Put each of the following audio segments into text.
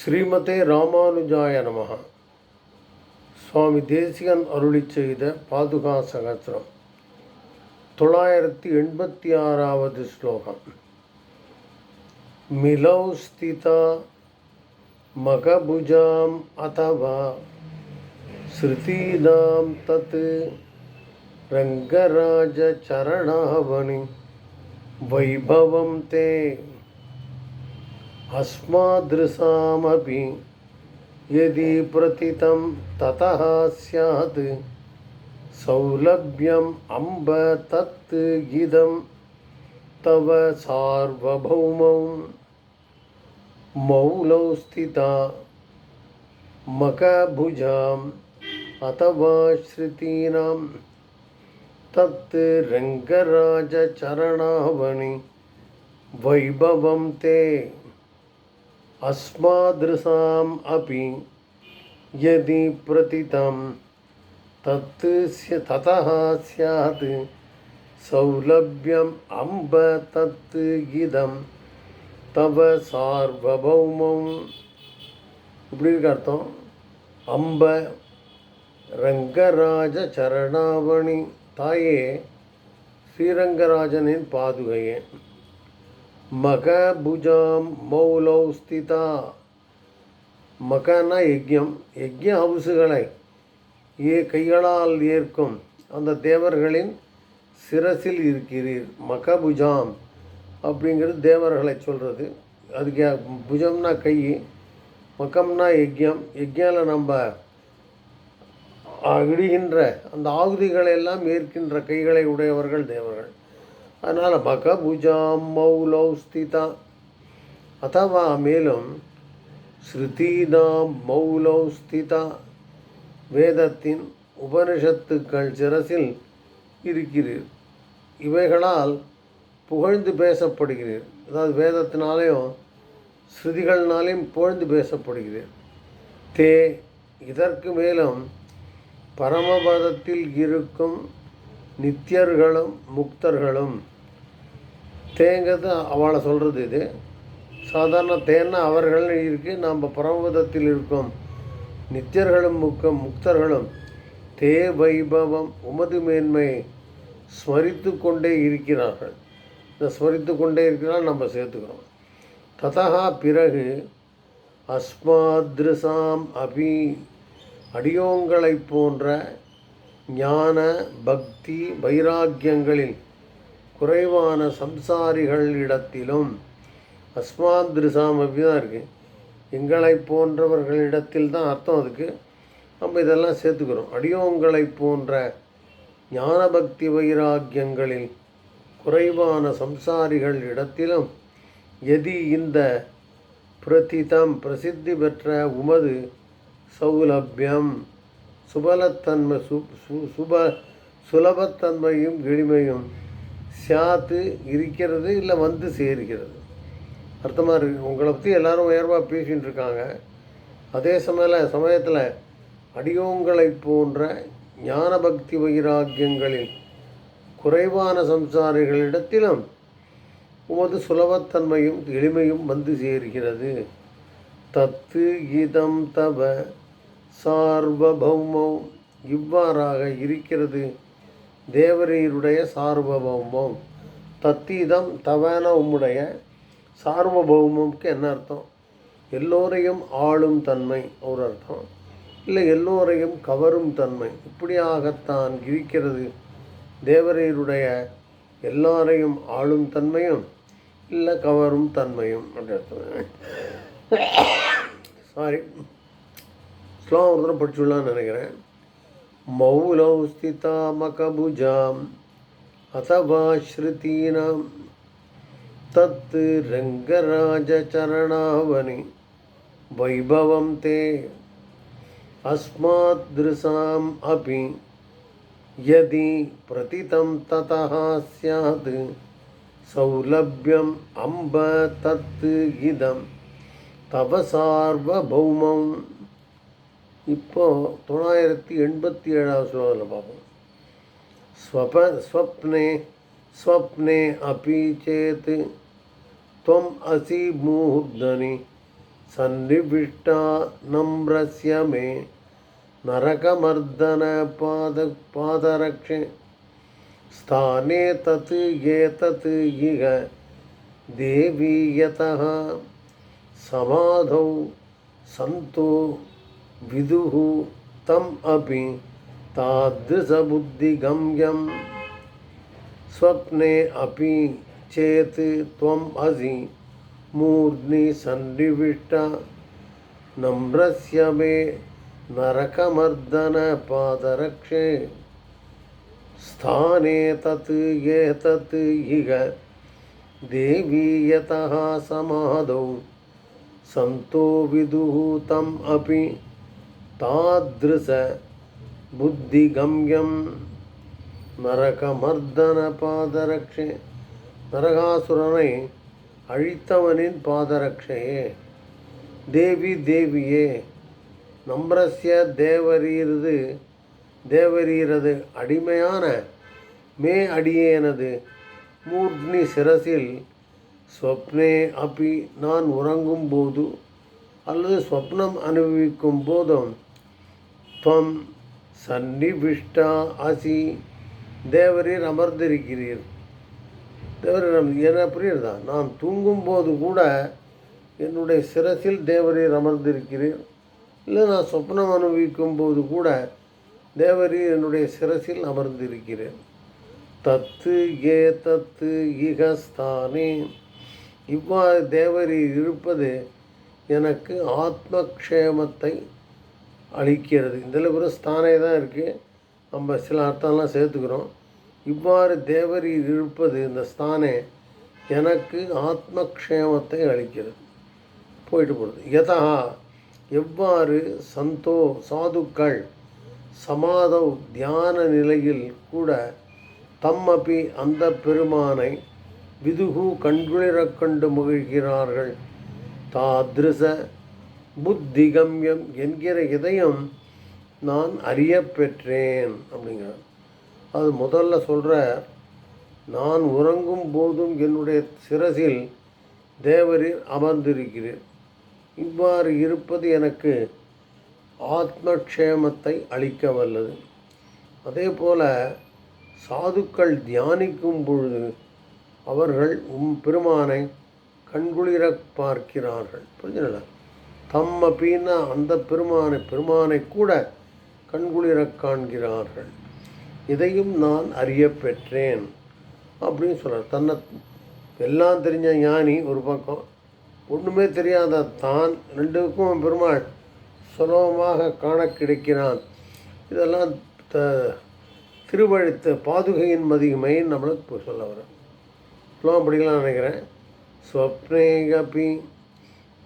ஸ்ரீமதே ராமானுஜாய நமஹ சுவாமி தேசிகன் அருளி செய்த பாதுகா சகசிரம் தொள்ளாயிரத்தி எண்பத்தி ஆறாவது ஸ்லோகம் மிலௌ ஸ்திதா மகபுஜாம் அதவா ஸ்ருதீனாம் தத் ரங்கராஜச்சரணாவணி வைபவம் தே अस्मादृशामपि यदि प्रतितं ततः स्यात्। सौलभ्यम् अम्ब तत् इदं तव सार्वभौमौ। मौलौ स्थिता मकभुजाम् अथवा श्रुतीनां तत् रङ्गराजचरणावणि वैभवं ते अस्मादृशाम् अपि यदि प्रतितं तत् स्य ततः स्यात् सौलभ्यम् अम्ब तत् इदं तव சார்வபௌமம் இப்படி இருக்கு அர்த்தம் அம்ப ரங்கராஜ சரணாவணி தாயே ஸ்ரீரங்கராஜனின் பாதுகையே மகபுஜாம் மௌலோ ஸ்திதா மகனா யஜ்யம் யஜ்ய ஹவுசுகளை ஏ கைகளால் ஏற்கும். அந்த தேவர்களின் சிரசில் இருக்கிறீர். மகபுஜாம் அப்படிங்கிறது தேவர்களை சொல்கிறது அதுக்கு புஜம்னா கை மகம்னா யஜ்யம். யஜ்யாவில் நம்ம இடுகின்ற அந்த ஆகுதிகளை எல்லாம் ஏற்கின்ற கைகளை உடையவர்கள் தேவர்கள். அதனால் பகபுஜாம் மௌலௌ ஸ்திதா. அத்தவா மேலும் ஸ்ருதீனாம் மௌலௌ ஸ்திதா. வேதத்தின் உபனிஷத்துக்கள் சிரசில் இருக்கிறீர். இவைகளால் புகழ்ந்து பேசப்படுகிறீர். அதாவது வேதத்தினாலேயும் ஸ்ருதிகள்னாலேயும் புகழ்ந்து பேசப்படுகிறீர். தே இதற்கு மேலும் பரமபதத்தில் இருக்கும் நித்தியர்களும் முக்தர்களும் தேங்கிறது அவளை சொல்கிறது இது. சாதாரண தேன்னா அவர்கள் இருக்குது நாம் பரமபதத்தில் இருக்கும். நித்தியர்களும் முக்க முக்தர்களும் தே வைபவம் உமது மேன்மை ஸ்மரித்து கொண்டே இருக்கிறார்கள். இந்த ஸ்மரித்து கொண்டே இருக்கிறால் நம்ம சேர்த்துக்கிறோம். ததா பிறகு அஸ்மாத்ருசாம் அபி அடியோங்களைப் போன்ற ஞான பக்தி வைராக்கியங்களில் குறைவான சம்சாரிகளிடத்திலும் அஸ்மாத்ருசாம் அப்படி தான் இருக்குது எங்களை போன்றவர்களிடத்தில் தான் அர்த்தம் அதுக்கு. நம்ம இதெல்லாம் சேர்த்துக்கிறோம். அடியோங்களை போன்ற ஞானபக்தி வைராக்கியங்களில் குறைவான சம்சாரிகள் இடத்திலும் எதி இந்த பிரதிதம் பிரசித்தி பெற்ற உமது சௌலபியம் சுபலத்தன்மை சு சு சுப சுலபத்தன்மையும் எளிமையும் சாத்து இருக்கிறது இல்லை வந்து சேர்கிறது. அர்த்தமாக இருக்குது உங்களை பற்றி எல்லாரும் உயர்வாக பேசிகிட்டு இருக்காங்க. அதே சமயம் சமயத்தில் அடியோங்களை போன்ற ஞான பக்தி வைராக்கியங்களில் குறைவான சம்சாரிகளிடத்திலும் உமது சுலபத்தன்மையும் எளிமையும் வந்து சேர்கிறது. தத்து இதம் தவ சார்வபௌமம் இவ்வாறாக இருக்கிறது. தேவரீருடைய சார்வபௌமம். தத்தீதம் தவன உம்முடைய சார்வபௌமம்க்கு என்ன அர்த்தம்? எல்லோரையும் ஆளும் தன்மை ஒரு அர்த்தம். இல்லை எல்லோரையும் கவரும் தன்மை. இப்படியாகத்தான் இருக்கிறது. தேவரீருடைய எல்லாரையும் ஆளும் தன்மையும் இல்லை கவரும் தன்மையும். அப்படி அர்த்தம். சாரி ஸ்லோகம் ஒரு தடவை படிச்சுடலான்னு நினைக்கிறேன். मौलौ स्थितामकभुजाम् अथवा श्रुतीनां तत् रङ्गराजचरणावनि वैभवं ते अस्मादृशाम् अपि यदि प्रतितं ततः स्यात् सौलभ्यम् अम्ब तत् इदं तव सार्वभौमम् இப்போ தொள்ளாயிரத்தி எண்பத்தி ஏழாவது ஸ்லோகத்தில் பார்ப்போம் ஸ்வப ஸ்வப்னே ஸ்வப்னே அப்பி சேத் त्वम् असि मूर्धनि सन्निविष्टा नम्रस्य मे नरकमर्दनपाद पादरक्षे स्थाने तत् एतत् इह देवी यतः समाधौ सन्तो विदुः तम् अपि तादृशबुद्धिगम्यं स्वप्ने अपि चेत् त्वम् असि मूर्ध्नि सन्निविष्टा नम्रस्य मे नरकमर्दनपादरक्षे। स्थाने तत् एतत् इह देवी यतः समाधौ सन्तो विदुः तम् अपि तादृशबुद्धिगम्यं நரகமர்தன நரகாசுரனை அழித்தவனின் பாதரட்சையே தேவி தேவியே நம்ரஸ்ய தேவரீரது தேவரீரது அடிமையான மே அடியேனது மூர்த்னி சிரசில் ஸ்வப்னே அப்பி நான் உறங்கும் போது அல்லது ஸ்வப்னம் அனுபவிக்கும் போதும் துவம் சன்னிபிஷ்டா அசி. தேவரீர் அமர்ந்திருக்கிறீர். தேவரீர் என்ன புரியுறதா நான் தூங்கும்போது கூட என்னுடைய சிரசில் தேவரீர் அமர்ந்திருக்கிறீர். இல்லை நான் சொப்னம் அனுபவிக்கும் போது கூட தேவரீர் என்னுடைய சிரசில் அமர்ந்திருக்கிறேன். தத்து ஏ தத்து இகஸ்தானே. இவ்வாறு தேவரீர் இருப்பது எனக்கு ஆத்மக்ஷேமத்தை அழிக்கிறது. இதில் கூட ஸ்தானே தான் இருக்குது நம்ம சில அர்த்தம்லாம் சேர்த்துக்கிறோம். இவ்வாறு தேவரீர் இருப்பது இந்த ஸ்தானே எனக்கு ஆத்மக்ஷேமத்தை அளிக்கிறது. போயிட்டு போகிறது யதா எவ்வாறு சந்தோ சாதுக்கள் சமாதவ் தியான நிலையில் கூட தம்மபி அந்த பெருமானை விதுகு கண்குளிரக் கண்டு மகிழ்கிறார்கள். தாதிருச புத்திகம்யம் என்கிற இதயம் நான் அறிய பெற்றேன் அப்படிங்கிறார். அது முதல்ல சொல்கிற நான் உறங்கும் போதும் என்னுடைய சிரசில் தேவரில் அமர்ந்திருக்கிறேன் இவ்வாறு இருப்பது எனக்கு ஆத்மக்ஷேமத்தை அளிக்க வல்லது. அதே போல் சாதுக்கள் தியானிக்கும் பொழுது அவர்கள் உம் பெருமானை கண்குளிர பார்க்கிறார்கள். புரிஞ்சுங்களா தம் அப்படின்னா அந்த பெருமானை பெருமானை கூட கண்குளிரக் காண்கிறார்கள். இதையும் நான் அறிய பெற்றேன். அப்படின்னு சொல்கிறார் தன்னை எல்லாம் தெரிஞ்ச ஞானி ஒரு பக்கம். ஒன்றுமே தெரியாத தான் ரெண்டுக்கும் பெருமாள் சுலபமாக காண கிடைக்கிறான். இதெல்லாம் த திருவழுத்த பாதுகையின் மதிமை நம்மளுக்கு சொல்ல வரும் சுலபம் படிக்கலாம்னு நினைக்கிறேன். ஸ்வப்னேகபி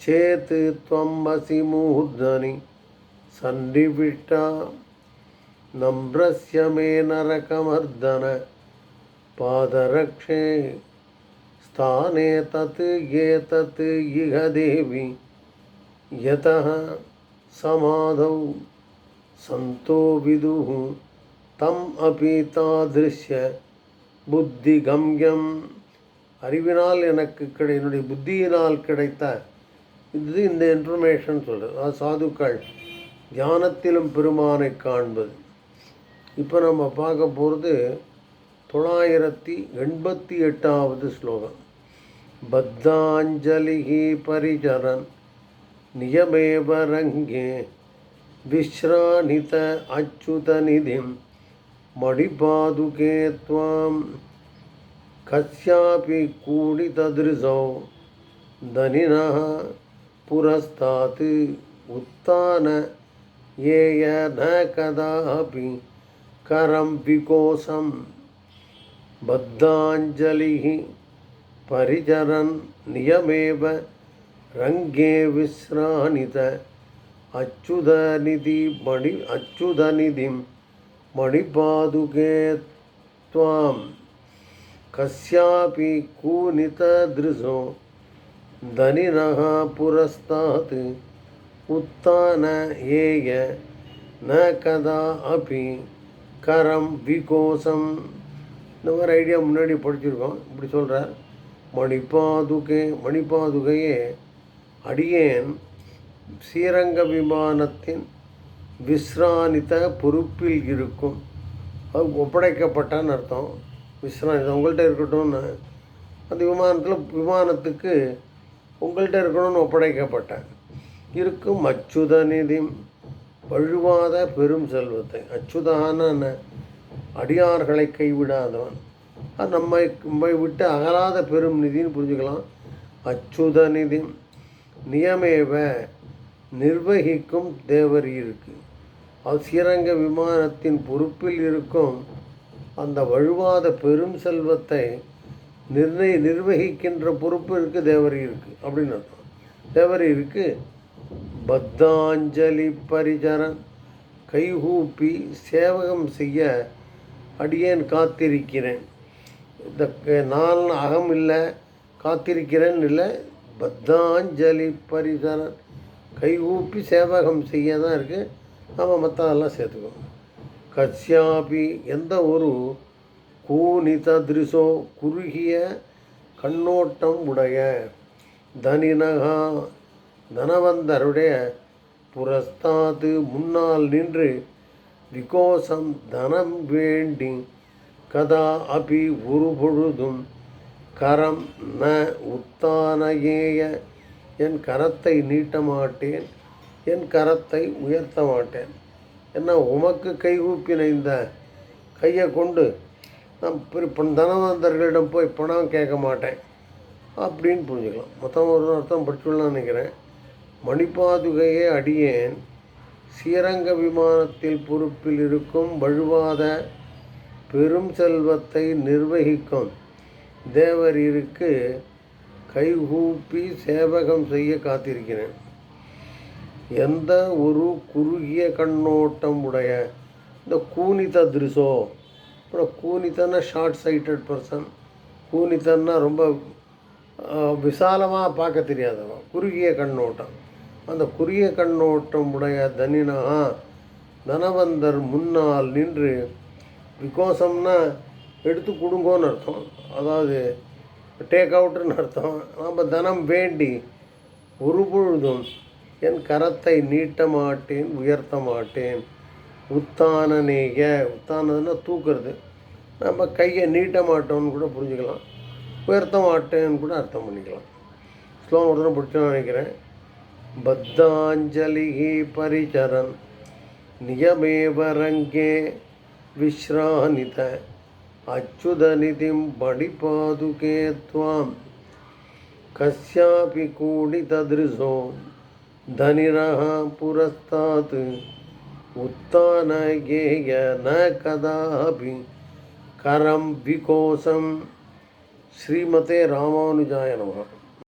चेत् त्वम् असि मूर्धनि सन्निविष्टा नम्रस्य मे नरकमर्दन पादरक्षे स्थाने तत् एतत् इह देवि यतः समाधौ सन्तो विदुः तम् अपि तादृश्य बुद्धिगम्यं அறிவினால் எனக்கு கிடை என்னுடைய புத்தியினால் கிடைத்த இது இந்த இன்ஃபர்மேஷன் சொல்கிறது அது சாதுக்கள் தியானத்திலும் பெருமானை காண்பது. இப்போ நம்ம பார்க்க போகிறது தொள்ளாயிரத்தி எண்பத்தி எட்டாவது ஸ்லோகம். பத்தாஞ்சலிஹி பரிச்சரன் நியமேவரங்கே விஸ்ரானித அச்சுதநிதிம் மடிபாதுகே துவாம். கஸ்யாபி கூடிததிருசோ தனினா पुरस्तात् उत्थान कदापि करं विकोशं बद्धाञ्जलिः परिचरन् नियमेव रङ्गे विश्राणित अच्युतनिधि मणि अच्युतनिधिं मणिपादुके त्वाम् कस्यापि कूनितदृशो धनिनः पुरस्तात् उत्थान ஏய ந கதா அப்பி கரம் விகோசம் இந்த மாதிரி ஐடியா முன்னாடி படிச்சிருக்கோம் இப்படி சொல்கிறார் மணிப்பாதுகை மணிப்பாதுகையே அடியேன் ஸ்ரீரங்க விமானத்தின் விஸ்ரானித்த பொறுப்பில் இருக்கும் அது ஒப்படைக்கப்பட்டான்னு அர்த்தம் விஸ்ரானித்த உங்கள்கிட்ட இருக்கட்டும்னு அந்த விமானத்தில் விமானத்துக்கு உங்கள்கிட்ட இருக்கணும்னு ஒப்படைக்கப்பட்டேன் இருக்கும் அச்சுத நிதி வழுவாத பெரும் செல்வத்தை. அச்சுதான அடியார்களை கைவிடாதவன். அது நம்மை நம்மை விட்டு அகலாத பெரும் நிதின்னு புரிஞ்சுக்கலாம். அச்சுத நிதி நியமேவ நிர்வகிக்கும் தேவர் இருக்கு. அது ஸ்ரீரங்க விமானத்தின் பொறுப்பில் இருக்கும். அந்த வழுவாத பெரும் செல்வத்தை நிர்ணய நிர்வகிக்கின்ற பொறுப்பு இருக்குது தேவரி இருக்குது அப்படின்னு அர்த்தம். தேவரி இருக்குது பத்தாஞ்சலி பரிசரன் கைகூப்பி சேவகம் செய்ய அடியேன் காத்திருக்கிறேன். இந்த நான் அகம் இல்லை காத்திருக்கிறேன் இல்லை பத்தாஞ்சலி பரிசரன் கைகூப்பி சேவகம் செய்ய தான் இருக்குது நம்ம மற்றதெல்லாம் சேர்த்துக்கணும். கஸ்யாபி எந்த ஒரு கூனிததிருசோ குறுகிய கண்ணோட்டம் உடைய தனினகா தனவந்தருடைய புரஸ்தாது முன்னால் நின்று விகோசம் தனம் வேண்டி கதா அபி ஒரு பொழுதும் கரம் ந உத்தானையேய என் கரத்தை நீட்ட மாட்டேன் என் கரத்தை உயர்த்த மாட்டேன் என்ன உமக்கு கைகூப்பின இந்த கையை கொண்டு நான் தனவந்தர்களிடம் போய் பணம் கேட்க மாட்டேன். அப்படின்னு புரிஞ்சுக்கலாம். மொத்தம் ஒரு அர்த்தம் படிச்சுடலாம்னு நினைக்கிறேன். மணிப்பாதுகையே அடியேன். ஸ்ரீரங்க விமானத்தில் பொறுப்பில் இருக்கும் வழுவாத பெரும் செல்வத்தை நிர்வகிக்கும் தேவரிற்கு கைகூப்பி சேவகம் செய்ய காத்திருக்கிறேன். எந்த ஒரு குறுகிய கண்ணோட்டம் உடைய இந்த கூனித திருசோ அப்புறம் கூனித்தன ஷார்ட் சைட்டட் பர்சன் கூனித்தன்னா ரொம்ப விசாலமாக பார்க்க தெரியாதவன். குறுகிய கண்ணோட்டம் அந்த குறுகிய கண்ணோட்டம் உடைய தனினா தனவந்தர் முன்னால் நின்று விகோசம்னா எடுத்து கொடுங்கோன்னு அர்த்தம். அதாவது டேக் அவுட்டுன்னு அர்த்தம். நம்ம தனம் வேண்டி ஒரு பொழுதும் என் கரத்தை நீட்ட மாட்டேன் உயர்த்த மாட்டேன். உத்தானனேக உத்தானதுன்னா தூக்குறது நம்ம கையை நீட்ட மாட்டோம்னு கூட புரிஞ்சுக்கலாம் உயர்த்த மாட்டேன்னு கூட அர்த்தம் பண்ணிக்கலாம் ஸ்லோகம் ஒரு பிடிச்சோன்னு நினைக்கிறேன் பத்தாஞ்சலி பரிச்சரன் நியமேவரங்கே விஸ்ரானித அச்சுதநிதிம் படிபாதுகே துவாம் கஸ்யாபி கூடிததிருசோ தனிரா புரஸ்தாத் उत्तानगेय न कदापि करं विकोसं श्रीमते रामानुजाय नमः